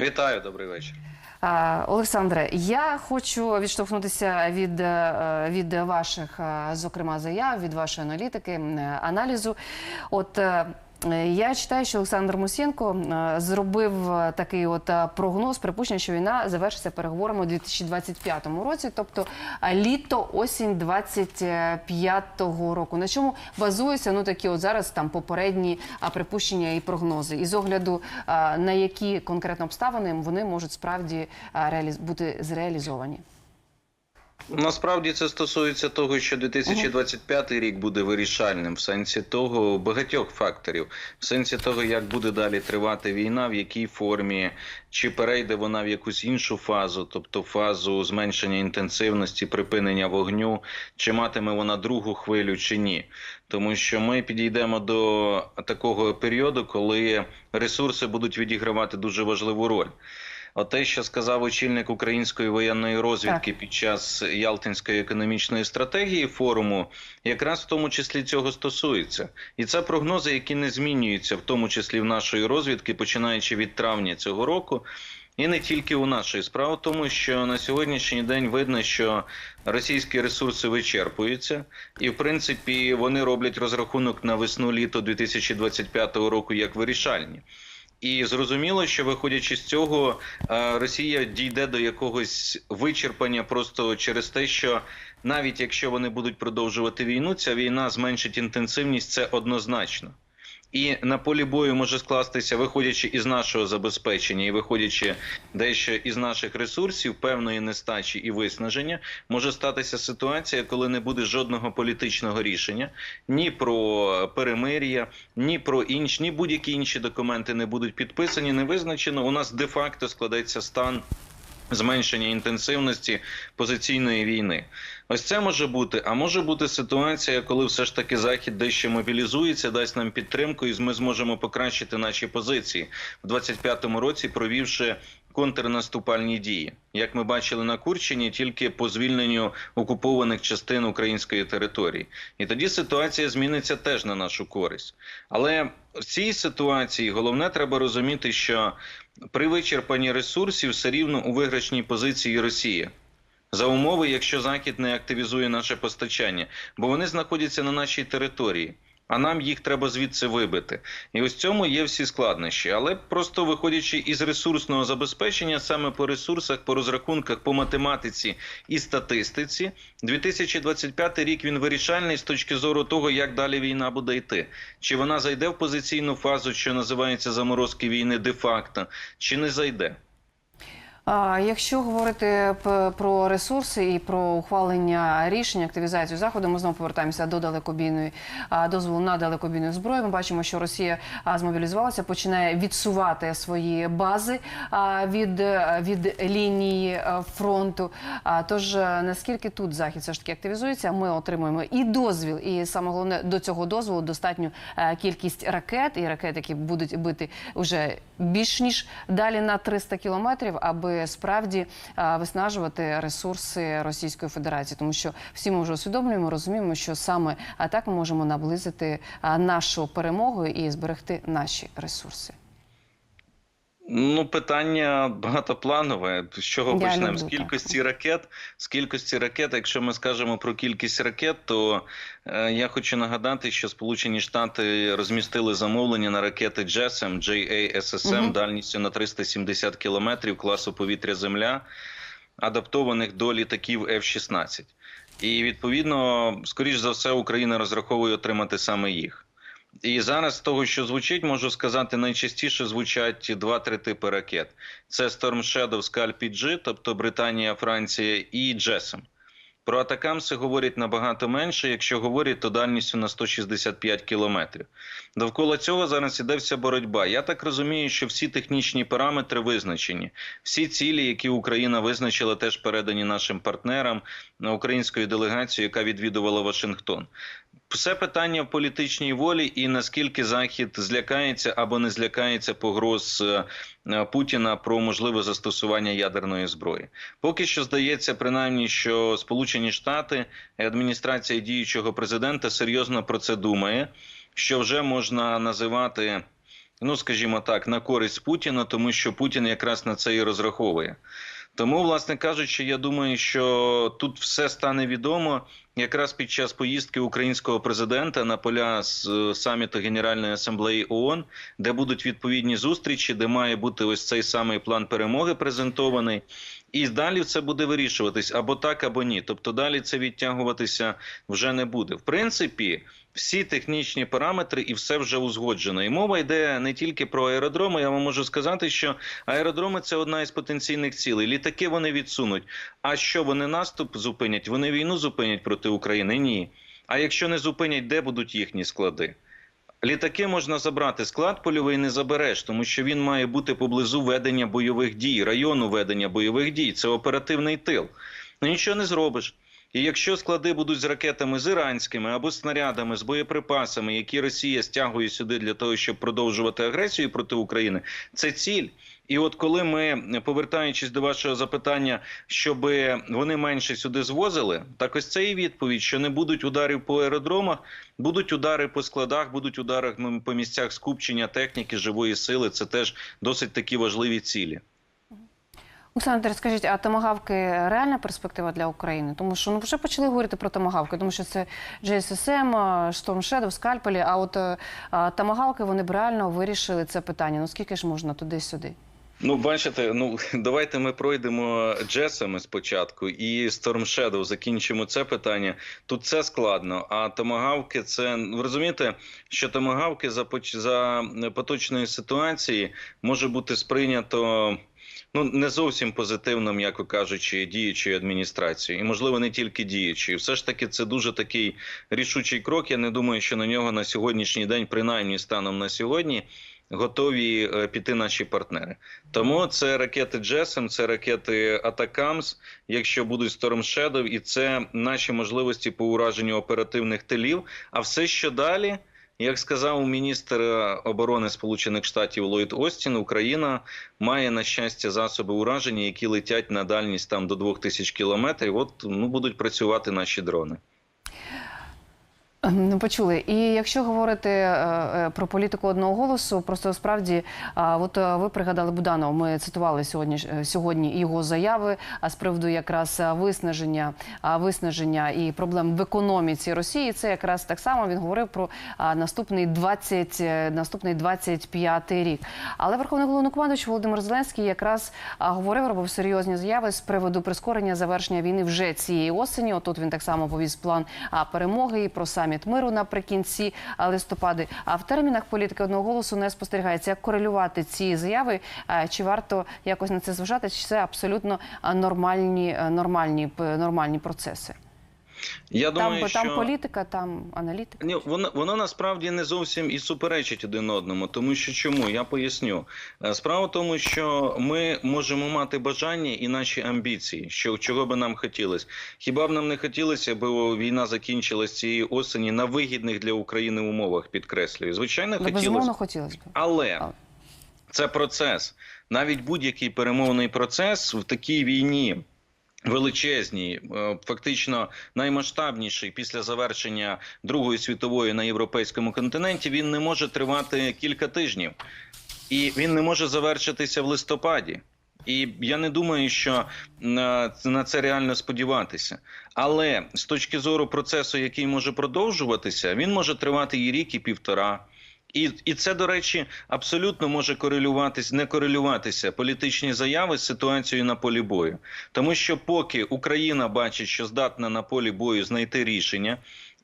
Вітаю, добрий вечір. Олександре, я хочу відштовхнутися від, е, від ваших, е, зокрема, заяв, від вашої аналітики, е, аналізу. От я читаю, що Олександр Мусєнко е, зробив е, такий от е, прогноз, припущення, що війна завершиться переговорами у 2025 році, тобто е, літо, осінь 25-го року. На чому базуються ну такі от зараз там попередні припущення і прогнози, і з огляду на які конкретно обставини вони можуть справді реаліз... бути зреалізовані. Насправді це стосується того, що 2025 рік буде вирішальним в сенсі того багатьох факторів, в сенсі того, як буде далі тривати війна, в якій формі, чи перейде вона в якусь іншу фазу, тобто фазу зменшення інтенсивності, припинення вогню, чи матиме вона другу хвилю, чи ні. Тому що ми підійдемо до такого періоду, коли ресурси будуть відігравати дуже важливу роль. От те, що сказав очільник української воєнної розвідки під час Ялтинської економічної стратегії форуму, якраз в тому числі цього стосується, і це прогнози, які не змінюються, в тому числі в нашої розвідки, починаючи від травня цього року. І не тільки у нашої справа тому, що на сьогоднішній день видно, що російські ресурси вичерпуються, і в принципі вони роблять розрахунок на весну-літо 2025 року як вирішальні. І зрозуміло, що виходячи з цього, е, Росія дійде до якогось вичерпання просто через те, що навіть якщо вони будуть продовжувати війну, ця війна зменшить інтенсивність, це однозначно. І на полі бою може скластися, виходячи із нашого забезпечення і виходячи дещо із наших ресурсів, певної нестачі і виснаження, може статися ситуація, коли не буде жодного політичного рішення ні про перемир'я, ні про інші, ні будь-які інші документи не будуть підписані, не визначено. У нас де-факто складеться стан. Зменшення інтенсивності позиційної війни, ось це може бути. А може бути ситуація, коли все ж таки захід дещо мобілізується, дасть нам підтримку, і ми зможемо покращити наші позиції в 25-му році, провівши контрнаступальні дії, як ми бачили на Курщині, тільки по звільненню окупованих частин української території, і тоді ситуація зміниться теж на нашу користь. Але в цій ситуації головне треба розуміти, що при вичерпанні ресурсів все рівно у виграшній позиції Росія. За умови, якщо Захід не активізує наше постачання, бо вони знаходяться на нашій території, а нам їх треба звідси вибити. І ось цьому є всі складнощі. Але просто виходячи із ресурсного забезпечення, саме по ресурсах, по розрахунках, по математиці і статистиці, 2025 рік він вирішальний з точки зору того, як далі війна буде йти. Чи вона зайде в позиційну фазу, що називається заморозки війни де-факто, чи не зайде. Якщо говорити про ресурси і про ухвалення рішень, активізацію заходу, ми знову повертаємося до далекобійної дозволу на далекобійну зброю. Ми бачимо, що Росія змобілізувалася, починає відсувати свої бази від, е, від лінії е, фронту. Тож е, наскільки тут захід все ж таки активізується, ми отримуємо і дозвіл, і саме головне до цього дозволу достатню кількість ракет і ракет, які будуть бити вже більш ніж далі на 300 кілометрів, аби справді е, виснажувати ресурси Російської Федерації, тому що всі ми вже усвідомлюємо, розуміємо, що саме е, так ми можемо наблизити е, нашу перемогу і зберегти наші ресурси. Ну, питання багатопланове. З чого Я почнемо? З так. кількості ракет. З кількості ракет, якщо ми скажемо про кількість ракет, то е, я хочу нагадати, що Сполучені Штати розмістили замовлення на ракети JASM, JASSM Мгм. дальністю на 370 кілометрів класу повітря-земля, адаптованих до літаків F-16. І відповідно, скоріш за все, Україна розраховує отримати саме їх. І зараз з того, що звучить, можу сказати, найчастіше звучать два-три типи ракет: це Storm Shadow Scalp PG, тобто Британія, Франція, і JASM. Про атакамси говорять набагато менше. Якщо говорять, то дальністю на 165 кілометрів. Довкола цього зараз іде вся боротьба. Я так розумію, що всі технічні параметри визначені. Всі цілі, які Україна визначила, теж передані нашим партнерам українською делегацією, яка відвідувала Вашингтон. Все питання в політичній волі і наскільки Захід злякається або не злякається погроз е, е, Путіна про можливе застосування ядерної зброї. Поки що здається, принаймні, що Сполучені Штати і адміністрація діючого президента серйозно про це думає, що вже можна називати ну скажімо так, на користь Путіна, тому що Путін якраз на це і розраховує. Тому, власне кажучи, я думаю, що тут все стане відомо якраз під час поїздки українського президента на поля з е, саміту Генеральної асамблеї ООН, де будуть відповідні зустрічі, де має бути ось цей самий план перемоги презентований. І далі це буде вирішуватись або так, або ні. Тобто далі це відтягуватися вже не буде. В принципі, всі технічні параметри і все вже узгоджено. І мова йде не тільки про аеродроми. Я вам можу сказати, що аеродроми це одна із потенційних цілей. Літаки вони відсунуть. А що вони наступ зупинять? Вони війну зупинять проти України? Ні. А якщо не зупинять, де будуть їхні склади? Літаки можна забрати. Склад польовий не забереш, тому що він має бути поблизу ведення бойових дій, району ведення бойових дій. Це оперативний тил. Ну нічого не зробиш. І якщо склади будуть з ракетами з іранськими або снарядами, з боєприпасами, які Росія стягує сюди для того, щоб продовжувати агресію проти України, це ціль. І от коли ми, повертаючись до вашого запитання, щоб вони менше сюди звозили, так ось це і відповідь, що не будуть ударів по аеродромах, будуть удари по складах, будуть удари по місцях скупчення техніки, живої сили. Це теж досить такі важливі цілі. Олександр, скажіть, а томагавки реальна перспектива для України? Тому що ну вже почали говорити про томагавки, тому що це JSSM, Storm Shadow, скальпелі. А от а, томагавки вони б реально вирішили це питання. Ну скільки ж можна туди-сюди? Ну, бачите, ну давайте ми пройдемо джесами спочатку і Storm Shadow закінчимо це питання. Тут це складно. А томагавки, це ви розумієте, що томагавки за за поточної ситуації може бути сприйнято. Ну, не зовсім позитивно, м'яко кажучи, діючою адміністрацією, і можливо не тільки діючою. Все ж таки, це дуже такий рішучий крок. Я не думаю, що на нього на сьогоднішній день, принаймні станом на сьогодні, готові е, піти наші партнери. Тому це ракети JASM, це ракети Атакамс, якщо будуть Storm Shadow, і це наші можливості по ураженню оперативних тилів. А все, що далі. Як сказав міністр оборони Сполучених Штатів Ллойд Остін, Україна має на щастя засоби ураження, які летять на дальність там до 2000 кілометрів. От ну будуть працювати наші дрони. Не почули. І якщо говорити е, е, про політику одного голосу, просто справді, от е, ви пригадали Буданова, ми цитували сьогодні сьогодні його заяви а з приводу якраз виснаження, виснаження і проблем в економіці Росії. Це якраз так само він говорив про наступний 20, е, наступний 25 рік. Але Верховний головнокомандуючий Володимир Зеленський якраз говорив, робив серйозні заяви з приводу прискорення завершення війни вже цієї осені. Отут він так само повіз план перемоги і про саміт миру наприкінці а, листопади. А в термінах політики одного голосу не спостерігається. Як корелювати ці заяви? Чи варто якось на це зважати? Чи це абсолютно нормальні, нормальні, п- нормальні процеси? Я думаю, там, що... там політика, там аналітика. Ні, воно, воно насправді не зовсім і суперечить один одному, тому що чому я поясню. Е, Справа в тому, що ми можемо мати бажання і наші амбіції, що чого би нам хотілося. Хіба б нам не хотілося, аби війна закінчилась цієї осені на вигідних для України умовах? Підкреслюю, звичайно, Ну, хотілося, безумовно, хотілося б. Але. це процес. Навіть будь-який перемовний процес в такій війні. Величезній, е, фактично наймасштабніший після завершення Другої світової на європейському континенті, він не може тривати кілька тижнів, і він не може завершитися в листопаді. І я не думаю, що на, на це реально сподіватися. Але з точки зору процесу, який може продовжуватися, він може тривати і рік, і півтора. І, і це, до речі, абсолютно може корелюватися, не корелюватися політичні заяви з ситуацією на полі бою. Тому що поки Україна бачить, що здатна на полі бою знайти рішення.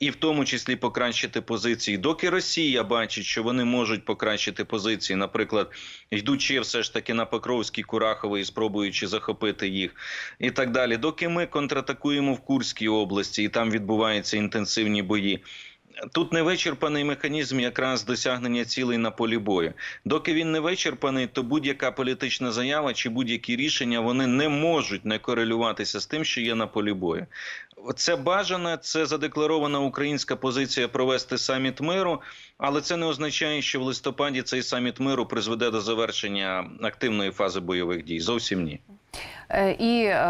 І в тому числі покращити позиції, доки Росія бачить, що вони можуть покращити позиції, наприклад, йдучи все ж таки на Покровський Кураховий, спробуючи захопити їх, і так далі. Доки ми контратакуємо в Курській області, і там відбуваються інтенсивні бої. Тут не вичерпаний механізм якраз досягнення цілей на полі бою. Доки він не вичерпаний, то будь-яка політична заява чи будь-які рішення вони не можуть не корелюватися з тим, що є на полі бою. Це бажана, це задекларована українська позиція провести саміт миру, але це не означає, що в листопаді цей саміт миру призведе до завершення активної фази бойових дій. Зовсім ні. Е, І е,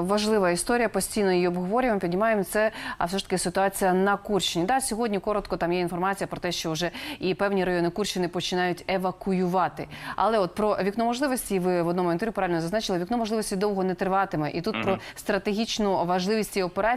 важлива історія, постійно її обговорюємо, піднімаємо це. А все ж таки ситуація на Курщині. Да, сьогодні коротко там є інформація про те, що вже і певні райони Курщини починають евакуювати. Але от про вікно можливості ви в одному інтерв'ю правильно зазначили, вікно можливості довго не триватиме. І тут про стратегічну важливість цієї операції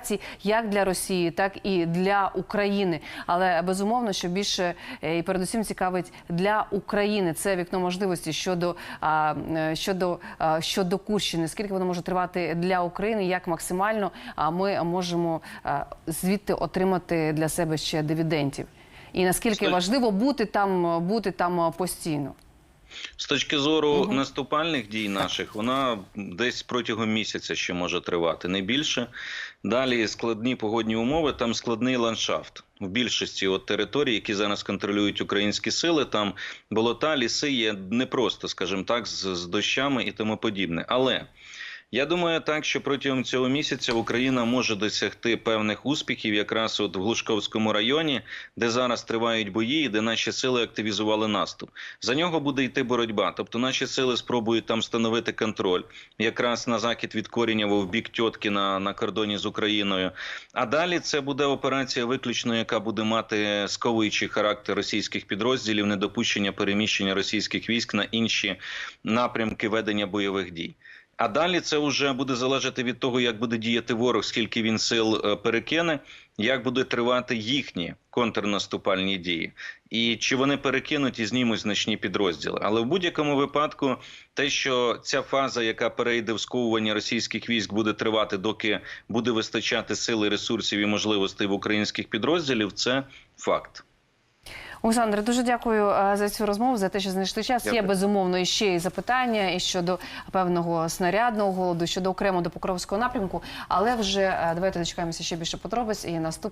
як для Росії, так і для України. Але безумовно, що більше е, і передусім цікавить для України це вікно можливості щодо е, щодо, щодо Курщини. Скільки воно може тривати для України? Як максимально а ми можемо звідти отримати для себе ще дивідендів? І наскільки важливо бути там, бути там постійно? З точки зору наступальних дій наших, вона десь протягом місяця ще може тривати, не більше. Далі складні погодні умови, там складний ландшафт. В більшості от територій, які зараз контролюють українські сили, там болота, ліси є непросто, скажімо так, з, з дощами і тому подібне. Але я думаю так, що протягом цього місяця Україна може досягти певних успіхів якраз от в Глушковському районі, де зараз тривають бої, і де наші сили активізували наступ. За нього буде йти боротьба. Тобто наші сили спробують там встановити контроль, якраз на захід від Корінєва в бік Тьотки на, на кордоні з Україною. А далі це буде операція виключно, яка буде мати сковуючий характер російських підрозділів, недопущення переміщення російських військ на інші напрямки ведення бойових дій. А далі це вже буде залежати від того, як буде діяти ворог, скільки він сил е, перекине, як буде тривати їхні контрнаступальні дії, і чи вони перекинуть і знімуть значні підрозділи. Але в будь-якому випадку, те, що ця фаза, яка перейде в сковування російських військ, буде тривати, доки буде вистачати сили, ресурсів і можливостей в українських підрозділів, це факт. Олександре, дуже дякую е, за цю розмову, за те, що знайшли час. Є безумовно і ще і запитання і щодо певного снарядного голоду, щодо окремо до Покровського напрямку. Але вже е, давайте дочекаємося ще більше подробиць і наступного.